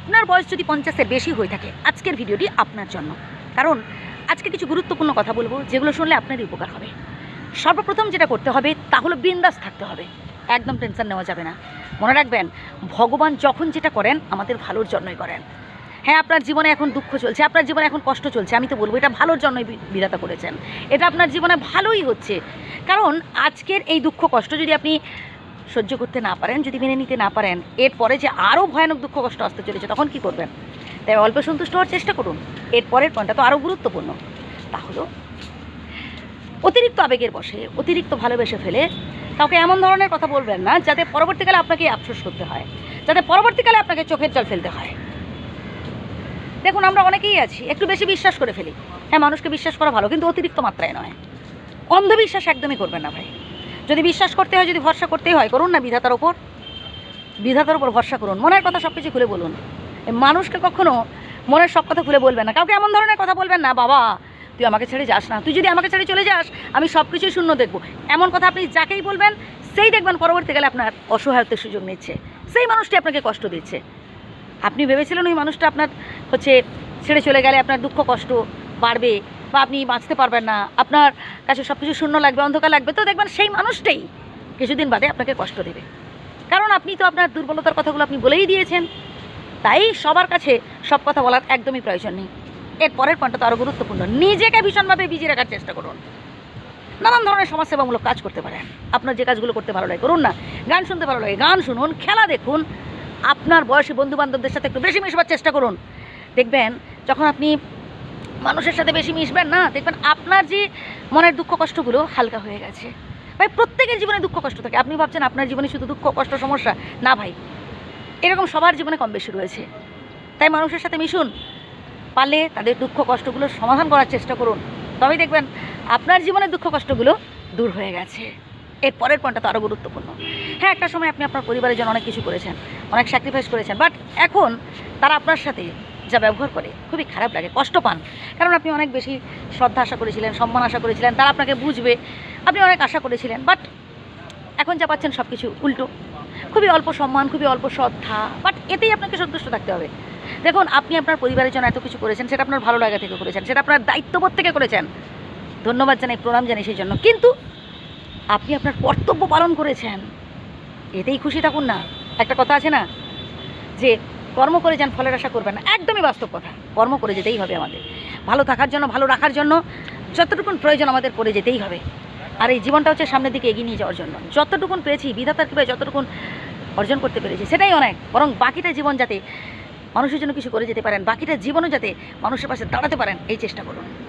আপনার বয়স যদি পঞ্চাশের বেশি হয়ে থাকে, আজকের ভিডিওটি আপনার জন্য। কারণ আজকে কিছু গুরুত্বপূর্ণ কথা বলব, যেগুলো শুনলে আপনারই উপকার হবে। সর্বপ্রথম যেটা করতে হবে, তা হলো বিন্দাস থাকতে হবে। একদম টেনশন নেওয়া যাবে না। মনে রাখবেন, ভগবান যখন যেটা করেন, আমাদের ভালোর জন্যই করেন। হ্যাঁ আপনার জীবনে এখন দুঃখ চলছে, আপনার জীবনে এখন কষ্ট চলছে, আমি তো বলব, এটা ভালোর জন্যই বিধাতা করেছেন। এটা আপনার জীবনে ভালোই হচ্ছে। কারণ আজকের এই দুঃখ কষ্ট যদি আপনি সহ্য করতে না পারেন, যদি মেনে নিতে না পারেন, এরপরে যে আরও ভয়ানক দুঃখ কষ্ট আসতে চলেছে, তখন কি করবেন? তাই অল্প সন্তুষ্ট হওয়ার চেষ্টা করুন। এরপরের পয়েন্টটা তো আরও গুরুত্বপূর্ণ। তা হলো অতিরিক্ত আবেগের বসে, অতিরিক্ত ভালোবেসে ফেলে কাউকে এমন ধরনের কথা বলবেন না, যাতে পরবর্তীকালে আপনাকে আফসোস করতে হয়, যাতে পরবর্তীকালে আপনাকে চোখের জল ফেলতে হয়। দেখুন, আমরা অনেকেই আছি, একটু বেশি বিশ্বাস করে ফেলি। হ্যাঁ মানুষকে বিশ্বাস করা ভালো, কিন্তু অতিরিক্ত মাত্রায় নয়। অন্ধবিশ্বাস একদমই করবেন না ভাই। যদি বিশ্বাস করতে হয়, যদি ভরসা করতেই হয়, করুন না বিধাতার ওপর বিধাতার ওপর ভরসা করুন। মনের কথা সব কিছু খুলে বলুন। মানুষকে কখনো মনের সব কথা খুলে বলবেন না। কাউকে এমন ধরনের কথা বলবেন না, বাবা, তুই আমাকে ছেড়ে যাস না। তুই যদি আমাকে ছেড়ে চলে যাস, আমি সব কিছুই শূন্য দেখব। এমন কথা আপনি যাকেই বলবেন, সেই দেখবেন পরবর্তীকালে আপনার অসহায়ত্বের সুযোগ নিচ্ছে। সেই মানুষটি আপনাকে কষ্ট দিচ্ছে। আপনি ভেবেছিলেন ওই মানুষটা আপনার হচ্ছে ছেড়ে চলে গেলে আপনার দুঃখ, কষ্ট বাড়বে? বা আপনি বাঁচতে পারবেন না। আপনার কাছে সব কিছু শূন্য লাগবে, অন্ধকার লাগবে, তো দেখবেন সেই মানুষটাই কিছুদিন বাদে আপনাকে কষ্ট দেবে। কারণ আপনি তো আপনার দুর্বলতার কথাগুলো আপনি বলেই দিয়েছেন। তাই সবার কাছে সব কথা বলার একদমই প্রয়োজন নেই। এর পরের পয়েন্টটা তো আরও গুরুত্বপূর্ণ। নিজেকে ভীষণভাবে বিজি রাখার চেষ্টা করুন। নানান ধরনের সমাজসেবামূলক কাজ করতে পারেন। আপনার যে কাজগুলো করতে ভালো লাগে করুন না। গান শুনতে ভালো লাগে, গান শুনুন, খেলা দেখুন। আপনার বয়সী বন্ধু বান্ধবদের সাথে একটু বেশি মিশবার চেষ্টা করুন। দেখবেন যখন আপনি মানুষের সাথে বেশি মিশবেন না। দেখবেন আপনার যে মনের দুঃখ কষ্টগুলো হালকা হয়ে গেছে। ভাই, প্রত্যেকের জীবনে দুঃখ কষ্ট থাকে। আপনি ভাবছেন আপনার জীবনে শুধু দুঃখ, কষ্ট, সমস্যা? না ভাই, এরকম সবার জীবনে কম বেশি রয়েছে। তাই মানুষের সাথে মিশুন। পারলে তাদের দুঃখ, কষ্টগুলো সমাধান করার চেষ্টা করুন। তবেই দেখবেন আপনার জীবনের দুঃখ, কষ্টগুলো দূর হয়ে গেছে। এর পরের পয়েন্টটা তো আরও গুরুত্বপূর্ণ। হ্যাঁ একটা সময় আপনি আপনার পরিবারের জন্য অনেক কিছু করেছেন, অনেক স্যাক্রিফাইস করেছেন বাট এখন তারা আপনার সাথে যা ব্যবহার করে, খুবই খারাপ লাগে, কষ্ট পান। কারণ আপনি অনেক বেশি শ্রদ্ধা আশা করেছিলেন, সম্মান আশা করেছিলেন, তারা আপনাকে বুঝবে, আপনি অনেক আশা করেছিলেন বাট এখন যা পাচ্ছেন সব কিছু উল্টো। খুবই অল্প সম্মান, খুবই অল্প শ্রদ্ধা বাট এতেই আপনাকে সন্তুষ্ট থাকতে হবে। দেখুন, আপনি আপনার পরিবারের জন্য এত কিছু করেছেন, সেটা আপনার ভালো লাগা থেকে করেছেন, সেটা আপনার দায়িত্ববোধ থেকে করেছেন। ধন্যবাদ জানাই, প্রণাম জানাই সেই জন্য। কিন্তু আপনি আপনার কর্তব্য পালন করেছেন। এতেই খুশি থাকুন না। একটা কথা আছে না, যে কর্ম করে যান ফলের আশা করবেন না। একদমই বাস্তব কথা। কর্ম করে যেতেই হবে আমাদের। ভালো থাকার জন্য, ভালো রাখার জন্য যতটুকুন প্রয়োজন আমাদের করে যেতেই হবে। আর এই জীবনটা হচ্ছে সামনের দিকে এগিয়ে নিয়ে যাওয়ার জন্য। যতটুকুন পেয়েছি, বিধাতার কৃপায় যতটুকুন অর্জন করতে পেরেছি, সেটাই অনেক। বরং বাকিটা জীবন যাতে মানুষের জন্য কিছু করে যেতে পারেন, বাকিটা জীবনও যাতে মানুষের পাশে দাঁড়াতে পারেন, এই চেষ্টা করুন।